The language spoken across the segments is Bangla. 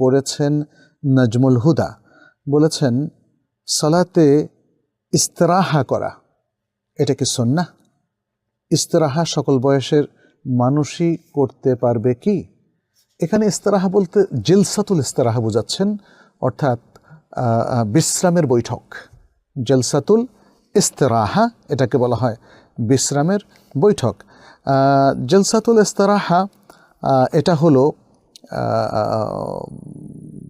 করেছেন নাজমুল হুদা। বলেছেন, সালাতে ইস্তরাহা করা, এটা কি সন্না ইস্তরাহা সকল বয়সের মানুষই করতে পারবে কি? এখানে ইস্তরাহা বলতে জেলসাতুল ইস্তরাহা বোঝাচ্ছেন, অর্থাৎ বিশ্রামের বৈঠক। জেলসাতুল ইস্তরাহা, এটাকে বলা হয় বিশ্রামের বৈঠক। জেলসাতুল ইস্তরাহা এটা হলো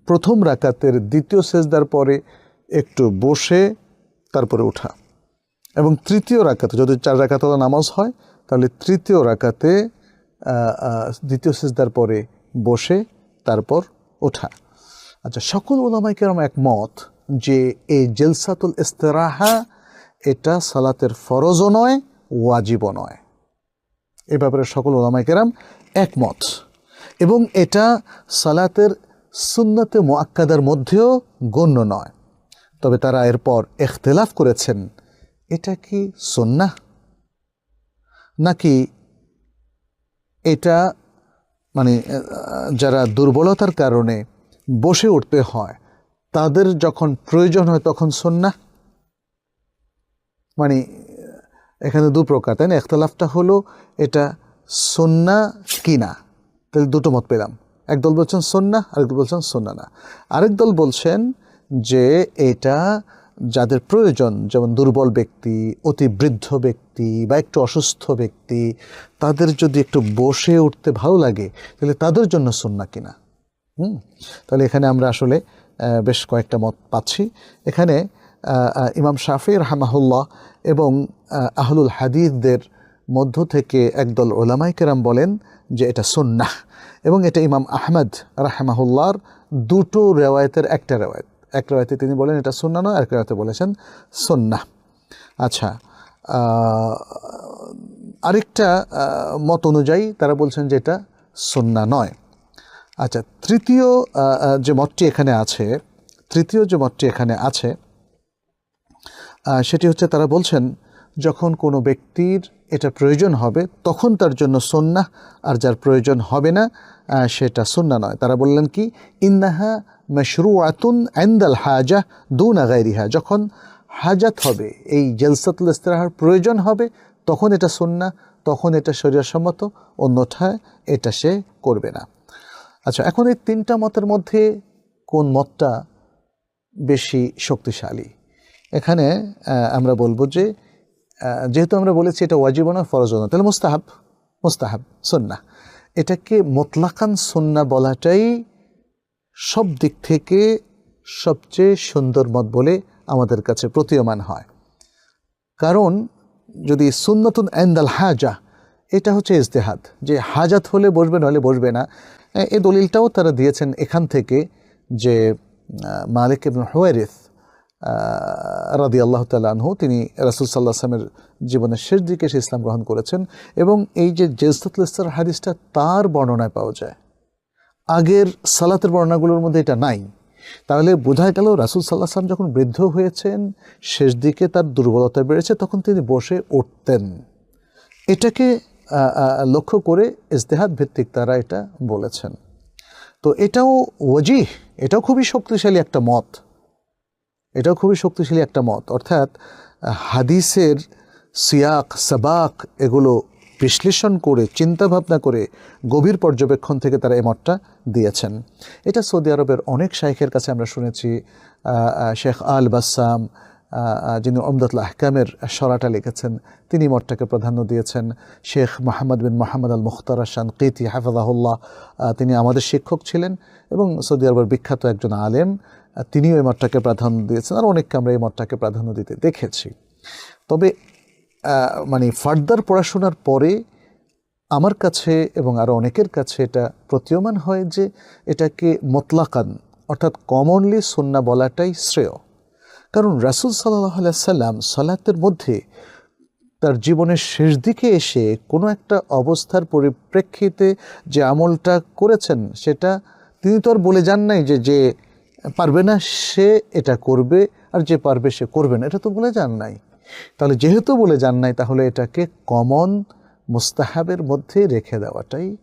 প্রথম রাকাতের দ্বিতীয় সেজদার পরে একটু বসে তারপরে ওঠা। এবং তৃতীয় রাকাতে, যদি চার রাকাতে নামাজ হয়, তাহলে তৃতীয় রাকাতে দ্বিতীয় সেজদার পরে বসে তারপর ওঠা। আচ্ছা সকল ওলামাই কেরাম একমত যে এই জেলসাতুল ইস্তেরাহা এটা সালাতের ফরজও নয়, ওয়াজিবও নয়। এ ব্যাপারে সকল ওলামাই কেরাম একমত। এবং এটা সালাতের সুন্নতে মোয়াক্কাদার মধ্যেও গণ্য নয়। তবে তারা এরপর এখতেলাফ করেছেন, এটা কি সন্না নাকি এটা মানে যারা দুর্বলতার কারণে বসে উঠতে হয়, তাদের যখন প্রয়োজন হয় তখন সন্না মানে এখানে দু প্রকার, তাই না? একতলাফটা হলো এটা সন্না কিনা? তাহলে দুটো মত পেলাম। একদল বলছেন সন্না আরেক দল বলছেন সন্না না আরেক দল বলছেন যে এটা যাদের প্রয়োজন, যেমন দুর্বল ব্যক্তি, অতি বৃদ্ধ ব্যক্তি বা একটু অসুস্থ ব্যক্তি, তাদের যদি একটু বসে উঠতে ভালো লাগে, তাহলে তাদের জন্য সন্না কিনা? হুম? তাহলে এখানে আমরা আসলে বেশ কয়েকটা মত পাচ্ছি। এখানে ইমাম শাফি রহমাহুল্লাহ এবং আহলুল হাদিদদের মধ্য থেকে একদল ওলামাই কেরাম বলেন যে এটা সুন্নাহ। এবং এটা ইমাম আহমদ রাহমাহুল্লাহর দুটো রেওয়ায়তের একটা রেওয়ায়ত। এক রেওয়ায়তে তিনি বলেন এটা সুন্না নয় এক রেওয়ায়তে বলেছেন সুন্নাহ। আচ্ছা আরেকটা মত অনুযায়ী তারা বলছেন যে এটা সুন্না নয়। আচ্ছা তৃতীয় যে মতটি এখানে আছে, তৃতীয় যে মতটি এখানে আছে সেটি হচ্ছে তারা বলছেন যখন কোনো ব্যক্তির এটা প্রয়োজন হবে, তখন তার জন্য সন্না আর যার প্রয়োজন হবে না সেটা সন্না নয়। তারা বললেন কি, ইন্নাহা মশরু আতুন আন্দাল হাজা দুন আগাইরিহা যখন হাজাত হবে, এই জলসাতুল ইস্তেরাহার প্রয়োজন হবে, তখন এটা সন্না তখন এটা শরীরসম্মত অন্যথায় এটা সে করবে না। আচ্ছা এখন এই তিনটা মতের মধ্যে কোন মতটা বেশি শক্তিশালী? এখানে আমরা বলব যে যেহেতু আমরা বলেছি এটা ওয়াজিব না ফরজ না তাহলে মুস্তাহাব মুস্তাহাব সন্না এটাকে মোতলাকান সন্না বলাটাই সব দিক থেকে সবচেয়ে সুন্দর মত বলে আমাদের কাছে প্রতীয়মান হয়। কারণ যদি সুন্নতুন এন্দাল হাজা, এটা হচ্ছে ইজতেহাদ। যে হাজাত হলে বসবে, নইলে বসবে না। এ- দলিলটাও তারা দিয়েছেন এখান থেকে যে মালিক ইবন হুয়ারিস রাদি আল্লাহ তালহু তিনি রাসুল সাল্লাহ আসলামের জীবনের শেষ দিকে সে ইসলাম গ্রহণ করেছেন এবং এই যে জেজতুল ইস্তার হাদিসটা তার বর্ণনায় পাওয়া যায়। আগের সালাতের বর্ণনাগুলোর মধ্যে এটা নাই। তাহলে বোঝা গেল রাসুল সাল্লাহ সাল্লাম যখন বৃদ্ধ হয়েছেন, শেষ দিকে তার দুর্বলতা বেড়েছে, তখন তিনি বসে উঠতেন। এটাকে লক্ষ্য করে ইজতেহাদ ভিত্তিক তারা এটা বলেছেন। তো এটাও ওয়াজিহ, এটাও খুবই শক্তিশালী একটা মত। এটাও খুবই শক্তিশালী একটা মত। অর্থাৎ, হাদিসের সিয়াক, সাবাক এগুলো বিশ্লেষণ করে চিন্তা ভাবনা করে গভীর পর্যবেক্ষণ থেকে তারা এই মতটা দিয়েছেন। এটা সৌদি আরবের অনেক শাইখের কাছে আমরা শুনেছি শেখ আল বাসাম যিনি অমদাতুল আহকামের সরাটা লিখেছেন, তিনি মঠটাকে প্রাধান্য দিয়েছেন। শেখ মোহাম্মদ বিন মোহাম্মদ আল মুখতার শান কিতি হাফাজাহুল্লাহ তিনি আমাদের শিক্ষক ছিলেন এবং সৌদি আরবের বিখ্যাত একজন আলেম। তিনিও এই মঠটাকে প্রাধান্য দিয়েছেন। আর অনেককে আমরা এই মঠটাকে প্রাধান্য দিতে দেখেছি। তবে মানে ফার্দার পড়াশোনার পরে আমার কাছে এবং আরও অনেকের কাছে এটা প্রতীয়মান হয় যে এটাকে মতলাকান অর্থাৎ কমনলি সন্না বলাটাই শ্রেয়। কারণ রাসুল সাল্লাহ সাল্লাম সালাতের মধ্যে তার জীবনের শেষ দিকে এসে কোনো একটা অবস্থার পরিপ্রেক্ষিতে যে আমলটা করেছেন, সেটা তিনি তো আর বলে যান নাই যে যে পারবে না, সে এটা করবে আর যে পারবে সে করবে না। এটা তো বলে যান নাই। তাহলে যেহেতু বলে যান নাই, তাহলে এটাকে কমন মুস্তাহাবের মধ্যে রেখে দেওয়াটাই